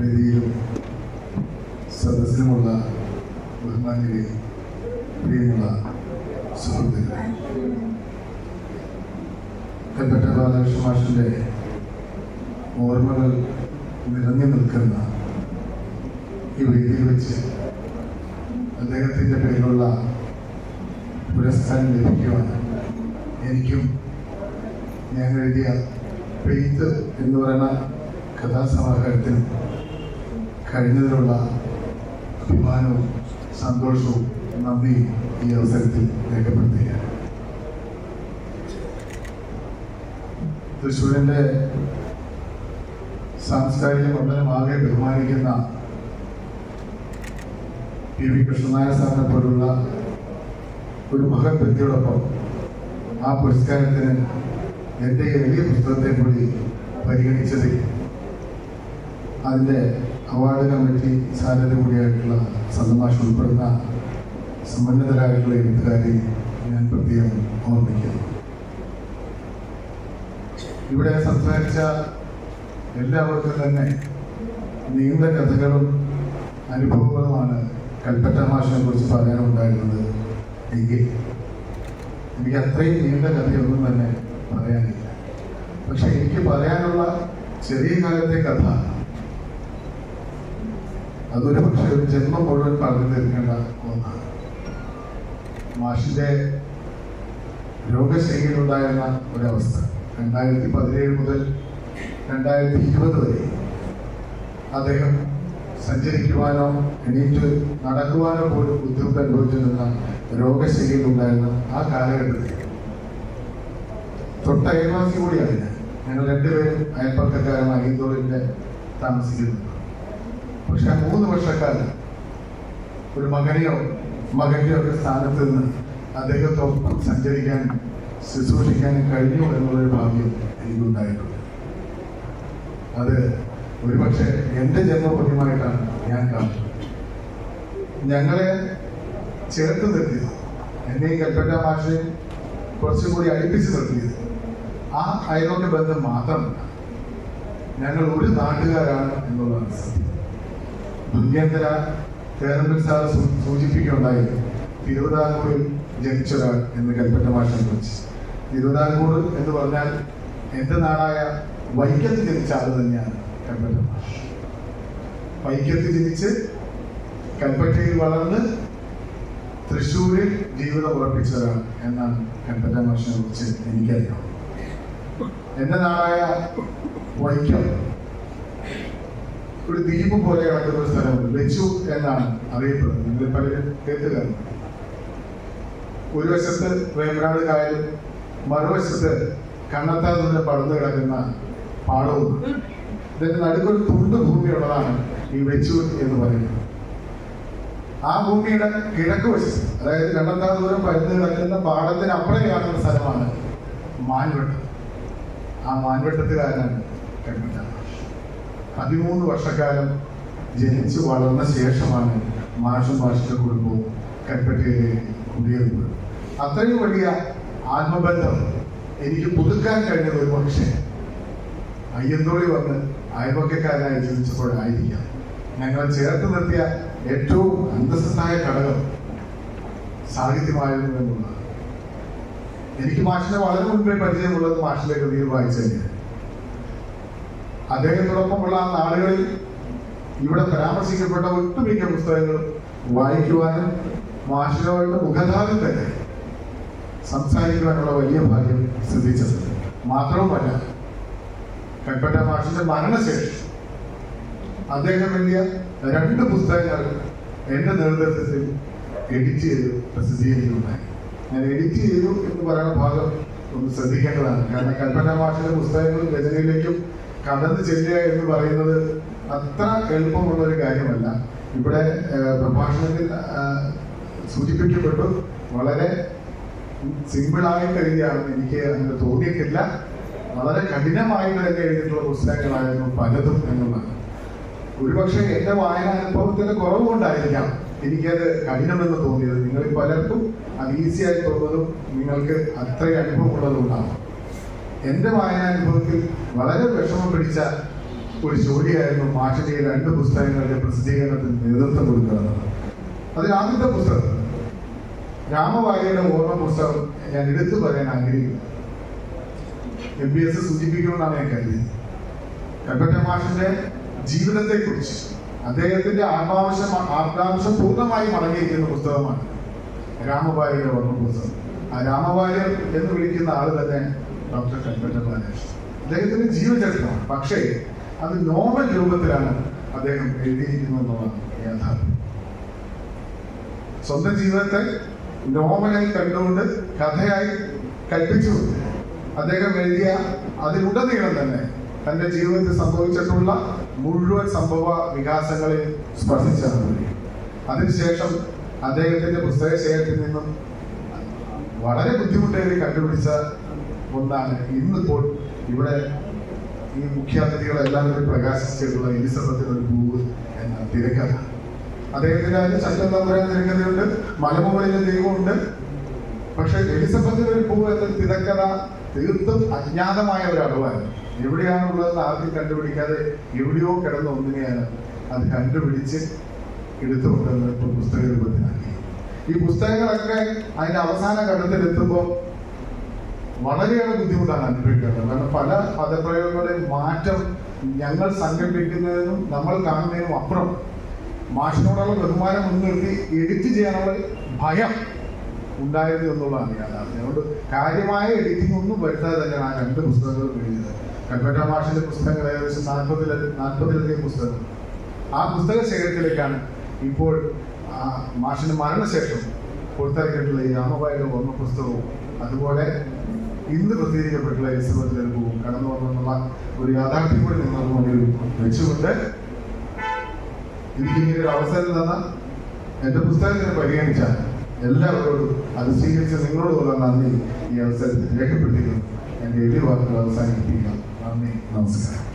വേദിയിലും സദസ്സിലുമുള്ള ബഹുമാന്യരെ പ്രിയമുള്ള സുഹൃത്തുക്കളെ കൽപ്പറ്റ ബാലകൃഷ്ണ മാഷിന്റെ ഓർമ്മകൾ നിറഞ്ഞു നിൽക്കുന്ന ഈ വേദിയിൽ വെച്ച് അദ്ദേഹത്തിന്റെ പേരിലുള്ള പുരസ്കാരം ലഭിക്കുവാൻ എനിക്കും ഞാൻ എഴുതിയ പെയ്ത്ത് എന്ന് പറയുന്ന കഥാസമാഹാരത്തിന് കഴിഞ്ഞതിലുള്ള അഭിമാനവും സന്തോഷവും നന്ദി ഈ അവസരത്തിൽ രേഖപ്പെടുത്തുകയാണ്. തൃശ്ശൂരിന്റെ സാംസ്കാരിക മണ്ഡലമാകെ ബഹുമാനിക്കുന്ന പി വി കൃഷ്ണനായ സാറിനെ പോലുള്ള ഒരു മഹത് വ്യക്തിയോടൊപ്പം ആ പുരസ്കാരത്തിന് എന്റെ എഴുതിയ പുസ്തകത്തെ കൂടി പരിഗണിച്ചതിൽ അതിന്റെ അവാർഡ് കമ്മിറ്റി സാരഥി കൂടിയായിട്ടുള്ള സന്തമാഷ് ഉൾപ്പെടുന്ന സമ്പന്നതരായിട്ടുള്ള എഴുത്തുകാരെ ഞാൻ പ്രത്യേകം ഓർമ്മിക്കുന്നു. ഇവിടെ സംസാരിച്ച എല്ലാവർക്കും തന്നെ നീണ്ട കഥകളും അനുഭവങ്ങളുമാണ് കൽപ്പറ്റ മാഷിനെ കുറിച്ച് പറയാനുണ്ടായിരുന്നത്. എങ്കിൽ എനിക്ക് അത്രയും നീണ്ട കഥയൊന്നും തന്നെ പറയാനില്ല. പക്ഷെ എനിക്ക് പറയാനുള്ള ചെറിയ കാലത്തെ കഥ അതൊരു പക്ഷെ ഒരു ജന്മം മുഴുവൻ പറഞ്ഞു തീർക്കേണ്ട ഒന്നാണ്. മാഷിന്റെ രോഗശൈലിയിലുണ്ടായിരുന്ന ഒരവസ്ഥ. രണ്ടായിരത്തി പതിനേഴ് മുതൽ രണ്ടായിരത്തി ഇരുപത് വരെ അദ്ദേഹം സഞ്ചരിക്കുവാനോ എണീറ്റ് നടക്കുവാനോ പോലും ബുദ്ധിമുട്ട് അനുഭവിച്ചിരുന്ന രോഗശൈലിയിലുണ്ടായിരുന്ന ആ കാലഘട്ടത്തിൽ. തൊട്ട അയൽവാസി കൂടിയാണ് ഞങ്ങൾ രണ്ടുപേരും അയൽപ്പക്കക്കാരൻ അയ്യന്തോളിന്റെ താമസിക്കുന്നു പക്ഷെ മൂന്ന് വർഷക്കാലം ഒരു മകനെയോ മകന്റെയോ ഒക്കെ സ്ഥാനത്ത് നിന്ന് അദ്ദേഹത്തോടൊപ്പം സഞ്ചരിക്കാനും ശുശ്രൂഷിക്കാനും കഴിഞ്ഞു എന്നുള്ളൊരു ഭാഗ്യം എനിക്കുണ്ടായിട്ടുണ്ട്. അത് ഒരുപക്ഷെ എന്റെ ജന്മപുണ്യമായിട്ടാണ് ഞാൻ കാണുന്നത്. ഞങ്ങളെ ചേർത്ത് നിർത്തിയത് എന്നെയും കൽപ്പറ്റ ഭാഷയും കുറച്ചും കൂടി അടുപ്പിച്ച് നിർത്തിയത് ആ അയലോട്ട് ബന്ധം മാത്രമല്ല ഞങ്ങൾ ഒരു നാട്ടുകാരാണ് എന്നുള്ളതാണ് സത്യം. ദുര്യേന്ദ്ര തേരമ്പിൽ സാർ സൂചിപ്പിക്കുകയുണ്ടായി. തിരുവിതാംകൂറിൽ ജനിച്ച ഒരാൾ എന്ന് കൽപ്പറ്റ മാഷിനെ കുറിച്ച് തിരുവിതാംകൂർ എന്ന് പറഞ്ഞാൽ എന്റെ നാടായ വൈക്കത്ത് ജനിച്ച ആൾ തന്നെയാണ് കൽപ്പറ്റ മാഷ്. വൈക്കത്ത് ജനിച്ച് കൽപ്പറ്റയിൽ വളർന്ന് തൃശ്ശൂരിൽ ജീവിതം ഉറപ്പിച്ച ഒരാൾ എന്നാണ് കൽപ്പറ്റ മാഷിനെ കുറിച്ച് എനിക്കറിയാം. എന്റെ നാടായ വൈക്കം ഒരു ദ്വീപ് പോലെ കിടക്കുന്ന ഒരു സ്ഥലമുണ്ട്. ലച്ചു എന്നാണ് അറിയപ്പെടുന്നത്. നിങ്ങൾ പലരും കേട്ട് ഒരു വശത്ത് വേമ്പനാട് കായലും മറുവശത്ത് കണ്ണത്താൽ നിന്ന് പടർന്നു കിടക്കുന്ന പാടവും. ഇതിന്റെ നടുക്കൊരു തുണ്ട് ഭൂമിയുള്ളതാണ് ഈ വെച്ചൂർ എന്ന് പറയുന്നത്. ആ ഭൂമിയുടെ കിഴക്ക് വശത്ത് അതായത് കണ്ണത്താൽ ദൂരം പരുന്ന് കിടക്കുന്ന പാടത്തിന് അപ്പുറം കാണുന്ന സ്ഥലമാണ് മാൻവെട്ടം. ആ മാൻവെട്ടത്തുകാരനാണ് മാഷ് പതിമൂന്ന് വർഷക്കാലം ജനിച്ചു വളർന്ന ശേഷമാണ് മാഷും മാഷിന്റെ കുടുംബവും കൽപ്പറ്റയിലെ കുടിയേറുന്നത്. അത്രയും വലിയ ആത്മബന്ധം എനിക്ക് പുതുക്കാൻ കഴിഞ്ഞത് ഒരു പക്ഷേ അയ്യന്തോളി വന്ന് അയൽവക്കക്കാരായി ജീവിച്ചപ്പോഴായിരിക്കാം. ഞങ്ങൾ ചേർത്ത് നിർത്തിയ ഏറ്റവും അന്തസ്സായ ഘടകം സാഹിത്യമായിരുന്നു എന്നുള്ളതാണ്. എനിക്ക് മാഷിനെ വളരെ മുൻപേ പരിചയമുള്ളത് മാഷിന്റെ കൃതിയിൽ വായിച്ചു തന്നെയാണ് അദ്ദേഹത്തോടൊപ്പമുള്ള ആ നാളുകളിൽ ഇവിടെ പരാമർശിക്കപ്പെട്ട ഒട്ടുമിക്ക പുസ്തകങ്ങളും വായിക്കുവാനും മാഷിനോട് മുഖധാരം തന്നെ സംസാരിക്കുവാനുള്ള വലിയ ഭാഗ്യം സിദ്ധിച്ചത്. മാത്രവുമല്ല കൽപ്പറ്റ മാഷിന്റെ മരണശേഷം അദ്ദേഹം എഴുതിയ രണ്ട് പുസ്തകങ്ങൾ എന്റെ നേതൃത്വത്തിൽ എഡിറ്റ് ചെയ്ത് പ്രസിദ്ധീകരിക്കുകയുണ്ടായി ഞാൻ എഡിറ്റ് ചെയ്തു എന്ന് പറയുന്ന ഭാഗം ഒന്ന് ശ്രദ്ധിക്കേണ്ടതാണ്. കാരണം കൽപ്പറ്റ മാഷിന്റെ പുസ്തകങ്ങളും രചനയിലേക്കും കടന്നു ചെല്ലുക എന്ന് പറയുന്നത് അത്ര എളുപ്പമുള്ള ഒരു കാര്യമല്ല. ഇവിടെ പ്രഭാഷണത്തിൽ സൂചിപ്പിക്കപ്പെട്ടു. വളരെ സിമ്പിളായിട്ട് എഴുതിയാണെന്ന് എനിക്ക് അങ്ങനെ തോന്നിയിട്ടില്ല. വളരെ കഠിനമായി തന്നെ എഴുതിയിട്ടുള്ള പുസ്തകങ്ങളായിരുന്നു പലതും എന്നുള്ളതാണ് ഒരുപക്ഷെ എന്റെ വായനാനുഭവത്തിന്റെ കുറവുകൊണ്ടായിരിക്കാം എനിക്കത് കഠിനമെന്ന് തോന്നിയത്. നിങ്ങളിൽ പലർക്കും അത് ഈസി ആയി തോന്നുന്നതും നിങ്ങൾക്ക് അത്രയും അനുഭവമുള്ളതും എന്റെ വായനാനുഭവത്തിൽ വളരെ വിഷമം പിടിച്ച ഒരു ജോലിയായിരുന്നു മാഷിന്റെ രണ്ട് പുസ്തകങ്ങളുടെ പ്രസിദ്ധീകരണത്തിന് നേതൃത്വം കൊടുക്കുക എന്നുള്ളത് അതിൽ ആദ്യത്തെ പുസ്തകം. രാമവാര്യയുടെ ഓർമ്മ പുസ്തകം ഞാൻ എടുത്തു പറയാൻ ആഗ്രഹിക്കുന്നു. എം ബി എസ് സൂചിപ്പിക്കുമെന്നാണ് ഞാൻ കരുതിയത്. കൽപ്പറ്റ മാഷിന്റെ ജീവിതത്തെ കുറിച്ച് അദ്ദേഹത്തിന്റെ ആത്മാവശ്യം ആത്മാവശ്യം പൂർണമായി മടങ്ങിയിരിക്കുന്ന പുസ്തകമാണ് രാമവാര്യയുടെ ഓർമ്മ പുസ്തകം. ആ രാമവാര്യർ എന്ന് വിളിക്കുന്ന ആൾ തന്നെ ഡോക്ടർ കൽപ്പറ്റ ബാലകൃഷ്ണൻ അദ്ദേഹത്തിന്റെ ജീവചരിത്രമാണ്. പക്ഷേ അത് നോവൽ രൂപത്തിലാണ് അദ്ദേഹം എഴുതിയിരിക്കുന്നതെന്നുള്ളതാണ് യാഥാർത്ഥ്യം. സ്വന്തം ജീവിതത്തെ നോവലായി കണ്ടുകൊണ്ട് കഥയായി കൽപ്പിച്ചു. അദ്ദേഹം എഴുതിയ അതിലുടനീളം തന്നെ തന്റെ ജീവിതത്തിൽ സംഭവിച്ചിട്ടുള്ള മുഴുവൻ സംഭവ വികാസങ്ങളെ സ്പർശിച്ചാണ് അതിനുശേഷം അദ്ദേഹത്തിന്റെ പുസ്തകശേഖരത്തിൽ നിന്നും വളരെ ബുദ്ധിമുട്ടേറി കണ്ടുപിടിച്ച ഒന്നാണ് ഇന്നിപ്പോൾ ഇവിടെ ഈ മുഖ്യാതിഥികളെല്ലാം കൂടി പ്രകാശിച്ചിട്ടുള്ള എലിസബത്തിന് ഒരു പൂവ് എന്ന തിരക്കഥ. അദ്ദേഹത്തിന് അതിന് ചന്ദ്രൻ തമ്പുരാൻ തിരക്കഥയുണ്ട് മലമുകളിലെ ദൈവമുണ്ട്. പക്ഷെ എലിസബത്തിന് ഒരു പൂവ് എന്ന തിരക്കഥ തീർത്തും അജ്ഞാതമായ ഒരു അറിവായിരുന്നു എവിടെയാണുള്ളതെന്ന് ആദ്യം കണ്ടുപിടിക്കാതെ എവിടെയോ കിടന്ന ഒന്നിനെയാണ് അത് കണ്ടുപിടിച്ച് എടുത്തുകൊണ്ടുവന്ന് പുസ്തക രൂപത്തിലാക്കി. ഈ പുസ്തകങ്ങളൊക്കെ അതിന്റെ അവസാന ഘട്ടത്തിൽ ഘട്ടത്തിലെത്തുമ്പോൾ വളരെയേറെ ബുദ്ധിമുട്ടാണ് അനുഭവിക്കുന്നത് കാരണം പല പദപ്രയോഗങ്ങളുടെയും മാറ്റം ഞങ്ങൾ സങ്കല്പിക്കുന്നതിനും നമ്മൾ കാണുന്നതിനും അപ്പുറം മാഷിനോടുള്ള ബഹുമാനം മുൻനിർത്തി എഡിറ്റ് ചെയ്യാനുള്ള ഭയം ഉണ്ടായത് എന്നുള്ളതാണ് യാഥാർത്ഥ്യം. അതുകൊണ്ട് കാര്യമായ എഡിറ്റിംഗ് ഒന്നും വരുത്താതെ തന്നെയാണ് ആ രണ്ട് പുസ്തകങ്ങളും എഴുതിയത് കൽപ്പറ്റ മാഷിന്റെ പുസ്തകങ്ങൾ ഏകദേശം നാൽപ്പതിലധികം നാൽപ്പതിലധികം പുസ്തകങ്ങൾ. ആ പുസ്തക ശേഖരത്തിലേക്കാണ് ഇപ്പോൾ ആ മാഷിന്റെ മരണശേഷം പുറത്തിറക്കിയിട്ടുള്ള ഈ രാമബായുടെ ഓർമ്മ പുസ്തകവും അതുപോലെ ഇന്ന് പ്രസിദ്ധീകരിക്കപ്പെട്ടുള്ള എലിസബത്ത് ലഘുവും കടന്നു വന്നെന്നുള്ള ഒരു യാഥാർത്ഥ്യം കൂടി നിങ്ങൾക്ക് മുന്നിൽ വെച്ചുകൊണ്ട് എനിക്കിങ്ങനെ ഒരു അവസരം തന്ന എന്റെ പുസ്തകത്തിനെ പരിഗണിച്ച എല്ലാവരോടും അത് സ്വീകരിച്ച നിങ്ങളോടുള്ള നന്ദി ഈ അവസരത്തിൽ രേഖപ്പെടുത്തിക്കുന്നു. എന്റെ എതിർ വാക്കുകൾ അവസാനിപ്പിക്കാം നന്ദി നമസ്കാരം.